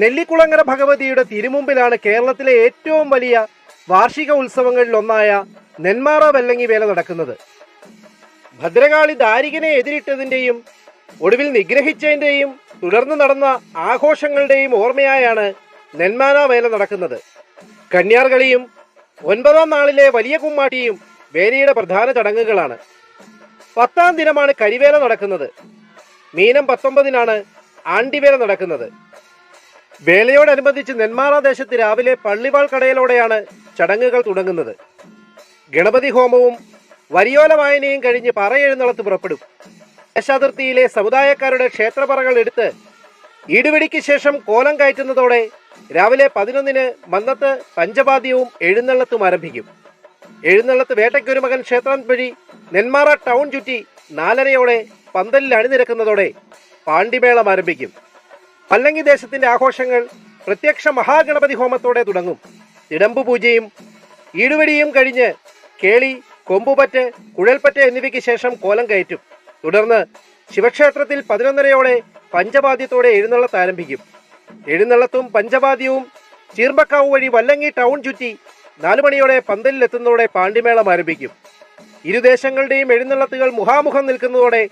നെല്ലിക്കുളങ്ങര ഭഗവതിയുടെ തിരുമുമ്പിലാണ് കേരളത്തിലെ ഏറ്റവും വലിയ വാർഷിക ഉത്സവങ്ങളിൽ ഒന്നായ നെന്മാറ വെല്ലങ്ങി വേല നടക്കുന്നത്. ഭദ്രകാളി ദാരികനെ എതിരിട്ടതിന്റെയും ഒടുവിൽ നിഗ്രഹിച്ചതിന്റെയും തുടർന്ന് നടന്ന ആഘോഷങ്ങളുടെയും ഓർമ്മയായാണ് നെന്മാറ വേല നടക്കുന്നത്. കന്യാർകളിയും ഒൻപതാം നാളിലെ വലിയ കുമ്മാട്ടിയും വേലയുടെ പ്രധാന ചടങ്ങുകളാണ്. പത്താം ദിനമാണ് കരിവേല നടക്കുന്നത്. മീനം പത്തൊമ്പതിനാണ് ആണ്ടിവേല നടക്കുന്നത്. വേലയോടനുബന്ധിച്ച് നെന്മാറ ദേശത്ത് രാവിലെ പള്ളിവാൾ കടയിലൂടെയാണ് ചടങ്ങുകൾ തുടങ്ങുന്നത്. ഗണപതി ഹോമവും വരിയോല വായനയും കഴിഞ്ഞ് പറയെഴുന്നള്ളത്ത് പുറപ്പെടും. ദേശാതിർത്തിയിലെ സമുദായക്കാരുടെ ക്ഷേത്രപറകൾ എടുത്ത് ഈടുപിടിക്ക് ശേഷം കോലം കയറ്റുന്നതോടെ രാവിലെ പതിനൊന്നിന് മന്നത്ത് പഞ്ചവാദ്യവും എഴുന്നള്ളത്തും ആരംഭിക്കും. എഴുന്നള്ളത്ത് വേട്ടയ്ക്കൊരു മകൻ ക്ഷേത്രം വഴി നെന്മാറ ടൗൺ ചുറ്റി നാലരയോടെ പന്തലിൽ അണിനിരക്കുന്നതോടെ പാണ്ടിമേളം ആരംഭിക്കും. പല്ലങ്ങി ദേശത്തിന്റെ ആഘോഷങ്ങൾ പ്രത്യക്ഷ മഹാഗണപതി ഹോമത്തോടെ തുടങ്ങും. തിടമ്പു പൂജയും ഈടുവടിയും കഴിഞ്ഞ് കേളി കൊമ്പുപറ്റ് കുഴൽപ്പറ്റ് എന്നിവയ്ക്ക് ശേഷം കോലം കയറ്റും. തുടർന്ന് ശിവക്ഷേത്രത്തിൽ പതിനൊന്നരയോടെ പഞ്ചവാദ്യത്തോടെ എഴുന്നള്ളത്ത് ആരംഭിക്കും. എഴുന്നള്ളത്തും പഞ്ചവാദ്യവും ചീർമ്പക്കാവ് വഴി വല്ലങ്ങി ടൗൺ ചുറ്റി നാലുമണിയോടെ പന്തലിലെത്തുന്നതോടെ പാണ്ഡിമേളം ആരംഭിക്കും. ഇരുദേശങ്ങളുടെയും എഴുന്നള്ളത്തുകൾ മുഖാമുഖം നിൽക്കുന്നതോടെ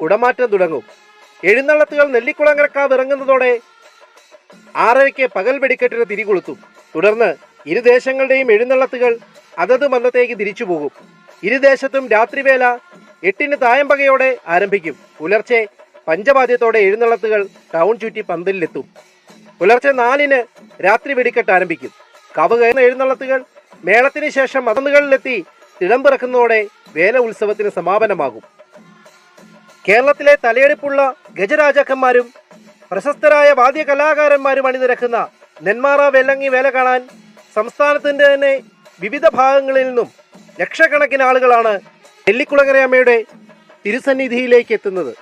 കുടമാറ്റം തുടങ്ങും. എഴുന്നള്ളത്തുകൾ നെല്ലിക്കുളങ്ങരക്കാവ് ഇറങ്ങുന്നതോടെ ആറരയ്ക്ക് പകൽ വെടിക്കെട്ടിന് തിരികൊളുത്തും തുടർന്ന് ഇരുദേശങ്ങളുടെയും എഴുന്നള്ളത്തുകൾ അതത് മന്നത്തേക്ക് തിരിച്ചു പോകും. ഇരുദേശത്തും രാത്രിവേല എട്ടിന് തായമ്പകയോടെ ആരംഭിക്കും. പുലർച്ചെ പഞ്ചവാദ്യത്തോടെ എഴുന്നള്ളത്തുകൾ ടൗൺ ചുറ്റി പന്തലിലെത്തും. പുലർച്ചെ നാലിന് രാത്രി വെടിക്കെട്ട് ആരംഭിക്കും. കവ് കയറുന്ന എഴുന്നള്ളത്തുകൾ മേളത്തിന് ശേഷം മതന്നുകളിലെത്തി തിടമ്പിറക്കുന്നതോടെ വേല ഉത്സവത്തിന് സമാപനമാകും. കേരളത്തിലെ തലയെടുപ്പുള്ള ഗജരാജാക്കന്മാരും പ്രശസ്തരായ വാദ്യ കലാകാരന്മാരും അണിനിരക്കുന്ന നെന്മാറ വെല്ലങ്ങി വേല കാണാൻ സംസ്ഥാനത്തിന്റെ തന്നെ വിവിധ ഭാഗങ്ങളിൽ നിന്നും ലക്ഷക്കണക്കിന് ആളുകളാണ് നെല്ലിക്കുളങ്ങരയമ്മയുടെ തിരുസന്നിധിയിലേക്ക് എത്തുന്നത്.